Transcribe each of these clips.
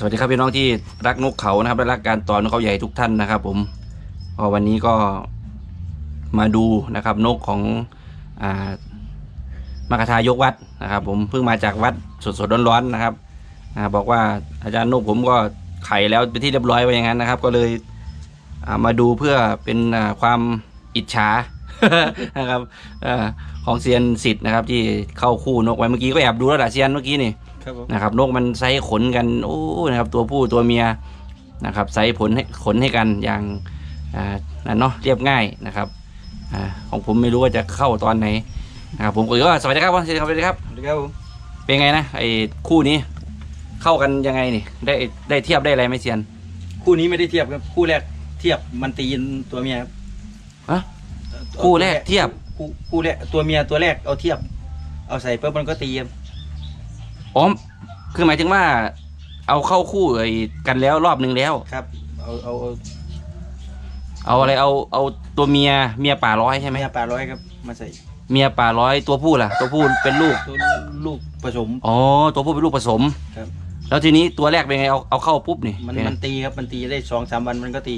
สวัสดีครับพี่น้องที่รักนกเขานะครับและรักการต่อนกเขาใหญ่ทุกท่านนะครับ ผมวันนี้ก็มาดูนะครับ นกของอมากทายกวัดนะครับ ผมเพิ่งมาจากวัดสดๆร้อนๆนะครับอบอกว่าอาจารย์นกผมก็ไข่แล้วเป็นที่เรียบร้อยไว้อย่างนั้นนะครับ ก็เลยามาดูเพื่อเป็นความอิจฉานะครับอของเซียนสิทธิ์นะครับ ที่เข้าคู่นกไว้เมื่อกี้ก็แอบดูแล้วแหละเซียนเมื่อกี้นี่ นะครับนกมันไซส์ขนกันโอ้นะครับตัวผู้ตัวเมียนะครับไซส์ผลให้ขนให้กันอย่างอ่านั่นเนาะเรียบง่ายนะครับอ่าของผมไม่รู้ว่าจะเข้าตอนไหนนะครับผมก็สวัสดีครับสวัสดีครับสวัสดีครับสวัสดีครับผมเป็นไงนะไอ้คู่นี้เข้ากันยังไงนี่ได้ได้เทียบได้อะไรไหมเซียน คู่นี้ไม่ได้เทียบครับคู่แรกเทียบมันตีนตัวเมียครับฮะคู่แรกเทียบ คู่คู่แรกตัวเมียตัวแรกเอาเทียบ เอาใส่ปุ๊บมันก็ตีครับ อ๋อคือหมายถึงว่า เอาเข้าคู่ไอ้กันแล้วรอบหนึ่งแล้ว ครับ เอาเอาเอาเอาอะไรเอาเอาตัวเมียเมียป่าร้อยใช่ไหมเมียปลาร้อยครับมาใส่เมียป่าร้อยตัวผู้ล่ะ ตัวผู้เป็นลูกตัวลูกผสม อ๋อตัวผู้เป็นลูกผสมครับ แล้วทีนี้ตัวแรกเป็นไงเอาเอาเข้าปุ๊บนี่มันเป็นไงมันตีครับมันตีได้สองสามวันมันก็ตี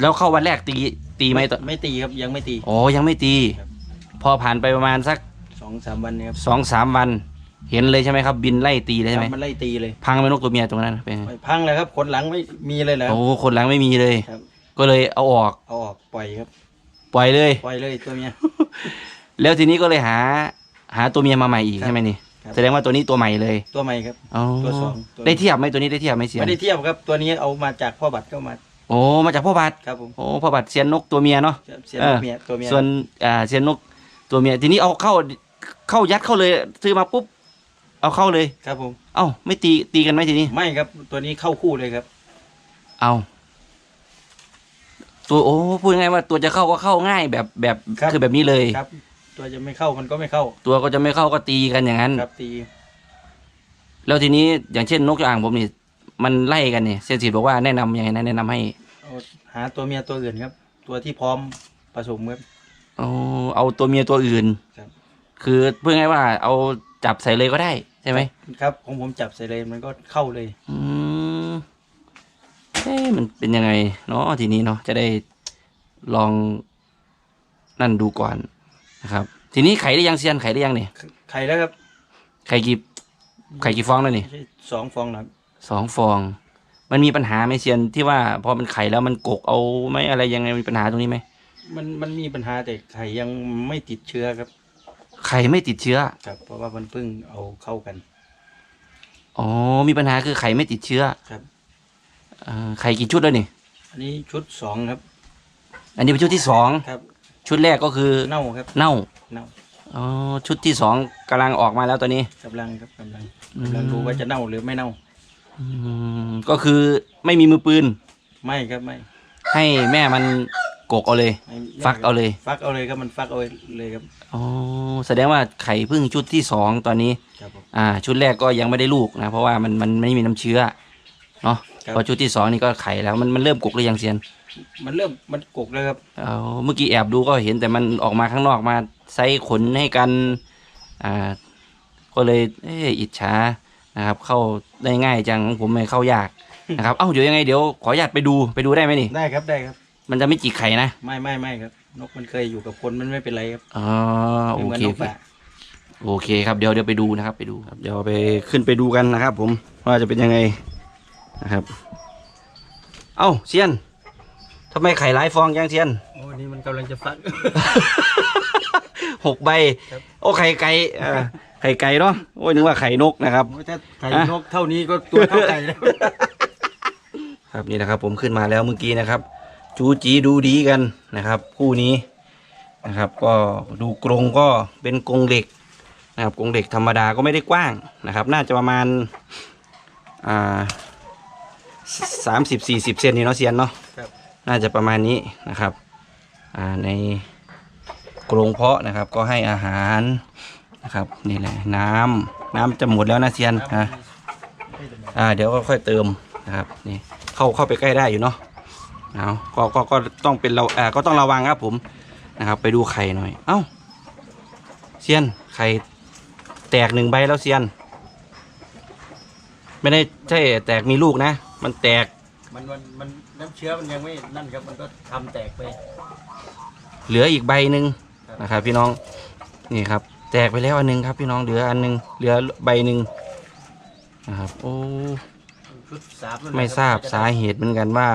แล้วเข้าวันแรกตีตีไหมตัวไม่ตีครับยังไม่ตี อ๋อยังไม่ตี ครับ พอผ่านไปประมาณสักสองสามวันเนยครับสองสามวัน เห็นเลยใช่ไหมครับ บินไล่ตีเลยใช่ไหมครับมันไล่ตีเลย พังไปนกตัวเมียตรงนั้นเป็นไงไม่พังเลยครับขนหลังไม่มีเลยแล้วโอ้คนหลังไม่มีเลย ครับ ก็เลยเอาออกเอาออกปล่อยครับ ปล่อยเลย ปล่อยเลยตัวเมีย แล้วทีนี้ก็เลยหา หาตัวเมียมาใหม่อีกครับใช่ไหมนี่ครับ แสดงว่าตัวนี้ตัวใหม่เลยตัวใหม่ครับ อ๋อตัวสองตัวได้เทียบไหมตัวนี้ได้เทียบไหมเสียนไม่ได้เทียบครับตัวนี้เอามาจากพ่อบัตรก็มาโอ้มาจากพ่อบาทครับผมโอ้พ่อบาทเซียนนกตัวเมียเนาะ เสียเออเมียตัวเมียส่วนอ่าเซียนนกตัวเมียทีนี้เอาเข้าเข้ายัดเข้าเลยซื้อมาปุ๊บ เอาเข้าเลย ครับผม เอ้าไม่ตีตีกันไหมทีนี้ ไม่ครับ ตัวนี้เข้าคู่เลยครับ เอาตัวโอ้พูดง่ายๆว่าตัวจะเข้าก็เข้าง่ายแบบแบบครับ คือแบบนี้เลย ครับ ตัวจะไม่เข้ามันก็ไม่เข้าตัวก็จะไม่เข้าก็ตีกันอย่างนั้น ครับตีแล้วทีนี้อย่างเช่นนกอ่างผมนี่มันไล่กันเนี่ยเซนสิบอกว่าแนะนำยังไงนะแนะนำให้เอาหาตัวเมียตัวอื่นครับ ตัวที่พร้อมผสมครับ เอาเอาตัวเมียตัวอื่นครับ คือพูดง่ายๆว่าเอา จับใส่เลยก็ได้ใช่ไหมครับของผมจับใส่เลยมันก็เข้าเลย อืมเอ๊ะมันเป็นยังไงเนาะทีนี้เนาะจะได้ลองนั่นดูก่อนนะครับ ทีนี้ไข่ได้ยังเซียนไข่ได้ยังเนี่ยไข่แล้วครับไข่กี่ไข่กี่ฟองแล้วนี่ไม่ใช่สองฟองนะครับสองฟอง มันมีปัญหาไหมเซียนที่ว่าพอมันไข่แล้วมันกกเอาไหมอะไรยังไงมีปัญหาตรงนี้ไหมมันมันมีปัญหาแต่ไข่ยังไม่ติดเชื้อครับ ไข่ไม่ติดเชื้อ ครับ เพราะว่ามันเพิ่งเอาเข้ากัน อ๋อ มีปัญหาคือไข่ไม่ติดเชื้อครับ เอ่อไข่กี่ชุดแล้วนี่ อันนี้ชุดสองครับ อันนี้เป็นชุดที่สอง ครับ ชุดแรกก็คือเน่าครับ เน่า เน่าอ๋อ ชุดที่สองกำลังออกมาแล้วตอนนี้ กำลังครับกำลังอืมกำลังดูว่าจะเน่าหรือไม่เน่า อืมก็คือไม่มีมือปืน ไม่ครับไม่ ให้แม่มัน กกเอาเลย ไม่ไม่ฟักเอาเลย ฟักเอาเลยครับมันฟักเอาเลยครับอ๋อ แสดงว่าไข่เพึ่งชุดที่สองตอนนี้ ครับผม อ่า ชุดแรกก็ยังไม่ได้ลูกนะ เพราะว่ามันมันไม่มีน้ำเชื้อ เนาะ ครับ พอชุดที่สองนี่ก็ไข่แล้ว มันมันเริ่มกกหรือยังเซียนมันเริ่มมันกกแล้วครับ เอาเมื่อกี้แอบดูก็เห็นแต่มันออกมาข้างนอกมาใส่ขนให้กัน อ่า ก็เลยเอออิจฉา นะครับ เข้าได้ง่ายจังของผมไม่เข้ายาก นะครับ เอ้า เดี๋ยวยังไงเดี๋ยวขออนุญาตไปดูไปดูได้ไหมนี่ ได้ครับได้ครับ มันจะไม่จิกไข่นะไม่ไม่ไม่ครับ นกมันเคยอยู่กับคนมันไม่เป็นไรครับอ๋อโอไม่เหมือนเคนกป่าโอเคครับเดี๋ยวเดี๋ยวไปดูนะครับ ไปดูครับ เดี๋ยวไปขึ้นไปดูกันนะครับ ผมว่าจะเป็นยังไงนะครับ เอ้าเซียนทำไมไข่หลายฟองยังเซียน โอ้นี่มันกำลังจะฟัก หกใบ ครับ โอ้ไข่ไก่เออไข่ไก่เนาะโอ้ยนึกว่าไข่นกนะครับ โอ้ยถ้าไข่อะนกเท่านี้ก็ตัวเท่าไก่แล้ว ครับนี่นะครับผมขึ้นมาแล้วเมื่อกี้นะครับ จูจีดูดีกันนะครับ คู่นี้นะครับ ก็ดูกรงก็เป็นกรงเหล็กนะครับกรงเหล็กธรรมดาก็ไม่ได้กว้างนะครับ น่าจะประมาณอ่าสามสิบสี่สิบเซนนี่เนาะเซียนเนาะครับน่าจะประมาณนี้นะครับอ่าในกรงเพาะนะครับ ก็ให้อาหารนะครับนี่แหละน้ำน้ำจะหมดแล้วนะเซียนนะอ่าเดี๋ยวก็ค่อยเติมนะครับนี่เข้าเข้าไปใกล้ได้อยู่เนาะ เอาก็ก็ก็ต้องเป็นเราอ่าก็ต้องระวังครับผมนะครับ ไปดูไข่หน่อย เอ้าเซียนไข่แตกหนึ่งใบแล้วเซียน ไม่ได้ใช่แตกมีลูกนะ มันแตกมันมันมันน้ำเชื้อมันยังไม่นั่นครับมันก็ทำแตกไป เหลืออีกใบหนึ่งครับนะครับ พี่น้องนี่ครับ แตกไปแล้วอันหนึงครับ พี่น้องเหลืออันหนึงเหลือใบหนึ่งนะครับ โอ้ ชุดสามนั่นแหละไม่คบทราบจะสาเหตุเหมือนกันว่า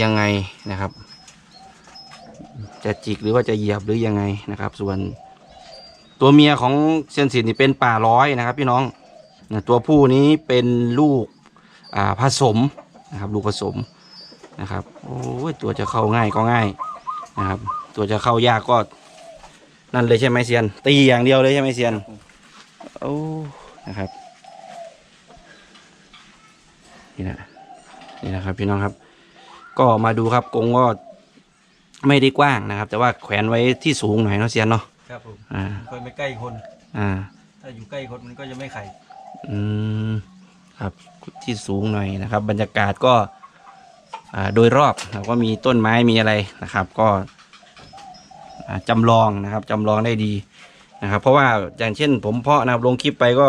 ยังไงนะครับ จะจิกหรือว่าจะเหยียบหรือยังไงนะครับ ส่วนตัวเมียของเซียนสินนี่เป็นป่าร้อยนะครับ พี่น้องนะตัวผู้นี้เป็นลูกผสมนะครับ ลูกผสมนะครับโอ้ยตัวจะเข้าง่ายก็ง่ายนะครับ ตัวจะเข้ายากก็นั่นเลยใช่ไหมเซียน ตีอย่างเดียวเลยใช่ไหมเซียนโอ้นะครับนี่นะนี่นะครับพี่น้องครับ ก็มาดูครับกรงก็ไม่ได้กว้างนะครับ แต่ว่าแขวนไว้ที่สูงหน่อยเนาะเซียนเนาะครับผมอ่ามันค่อยไม่ใกล้คน อ่า ถ้าอยู่ใกล้คนมันก็จะไม่ไข่อืมครับที่สูงหน่อยนะครับ บรรยากาศก็อ่าโดยรอบแล้วก็มีต้นไม้มีอะไรนะครับ ก็อ่าจำลองนะครับจำลองได้ดีนะครับ เพราะว่าอย่างเช่น ผมเพาะนะครับลงคลิปไปก็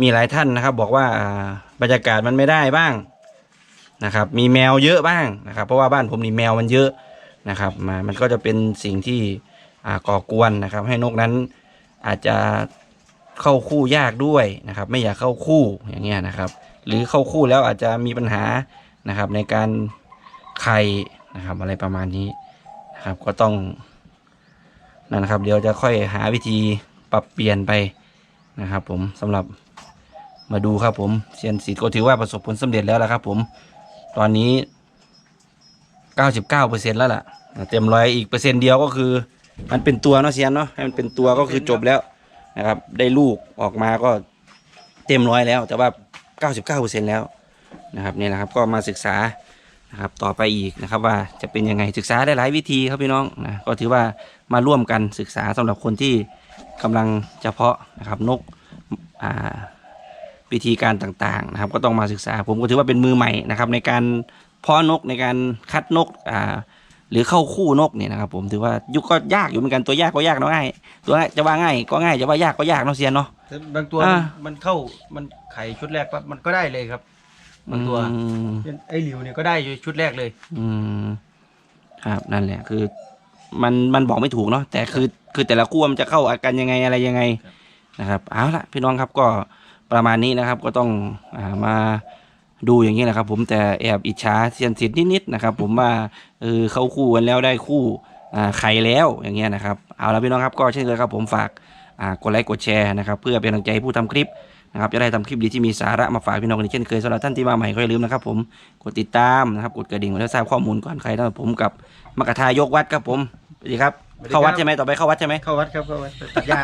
มีหลายท่านนะครับ บอกว่าอ่าบรรยากาศมันไม่ได้บ้าง นะครับ มีแมวเยอะบ้างนะครับ เพราะว่าบ้านผมนี่แมวมันเยอะนะครับมามันก็จะเป็นสิ่งที่ก่อกวนนะครับ ให้นกนั้นอาจจะเข้าคู่ยากด้วยนะครับ ไม่อยากเข้าคู่อย่างเงี้ยนะครับ หรือเข้าคู่แล้วอาจจะมีปัญหานะครับในการไข่นะครับ อะไรประมาณนี้นะครับ ก็ต้องนั่นนะครับ เดี๋ยวจะค่อยหาวิธีปรับเปลี่ยนไปนะครับ ผมสำหรับมาดูครับผมเซียนสีก็ถือว่าประสบผลสำเร็จแล้วละครับ ผม ตอนนี้ 99%แล้วล่ะ เต็มร้อยอีกเปอร์เซ็นต์เดียวก็คือ มันเป็นตัวเนาะเซียนเนาะให้มันเป็นตัวก็คือจบแล้วนะครับ ได้ลูกออกมาก็เต็มร้อยแล้ว แต่ว่า 99%แล้วนะครับเนี่ยนะครับก็มาศึกษานะครับต่อไปอีกนะครับว่าจะเป็นยังไงศึกษาได้หลายวิธีครับพี่น้องนะก็ถือว่ามาร่วมกันศึกษาสำหรับคนที่กำลังจะเพาะนะครับนกอ่า วิธีการต่างๆนะครับ ก็ต้องมาศึกษา ผมก็ถือว่าเป็นมือใหม่นะครับ ในการเพาะนกในการคัดนกอ่าหรือเข้าคู่นกเนี่ยนะครับ ผมถือว่ายุคก็ยากอยู่เหมือนกันตัวยากก็ยากเนาะง่ายตัวง่ายจะว่าง่ายก็ง่ายจะว่ายากก็ยากเนาะเซียนเนาะ แต่บางตัวอ่ามันมันเข้ามันไข่ชุดแรกปั๊บมันก็ได้เลยครับบางตัวอืม เช่นไอ้หลิวเนี่ยก็ได้อยู่ชุดแรกเลย อืมครับนั่นแหละคือ มันมันบอกไม่ถูกเนาะแต่คือคือแต่ละคู่มันจะเข้าอาการยังไงอะไรยังไงนะครับ เอาละพี่น้องครับก็ ประมาณนี้นะครับก็ต้องอ่ามาดูอย่างนี้แหละครับ ผมแต่แอบอิจฉาเซียนสิทธิ์นิดๆนะครับ ผมว่าเออเข้าคู่กันแล้วได้คู่อ่าไข่แล้วอย่างเงี้ยนะครับเอาละพี่น้องครับก็เช่นเคยครับ ผมฝากอ่ากดไลค์กดแชร์นะครับ เพื่อเป็นกำลังใจให้ผู้ทำคลิปนะครับจะได้ทำคลิปดีที่มีสาระมาฝากพี่น้องกันอีกเช่นเคยสำหรับท่านที่มาใหม่ก็อย่าลืมนะครับ ผมกดติดตามนะครับกดกระดิ่งเพื่อทราบข้อมูลก่อนใครนะครับผมกับมกทายกวัดครับผมสวัสดีครับสวัสดีครับเข้าวัดใช่ไหมต่อไปเข้าวัดใช่ไหมเข้าวัดครับเข้าวัดไปตัดหญ้า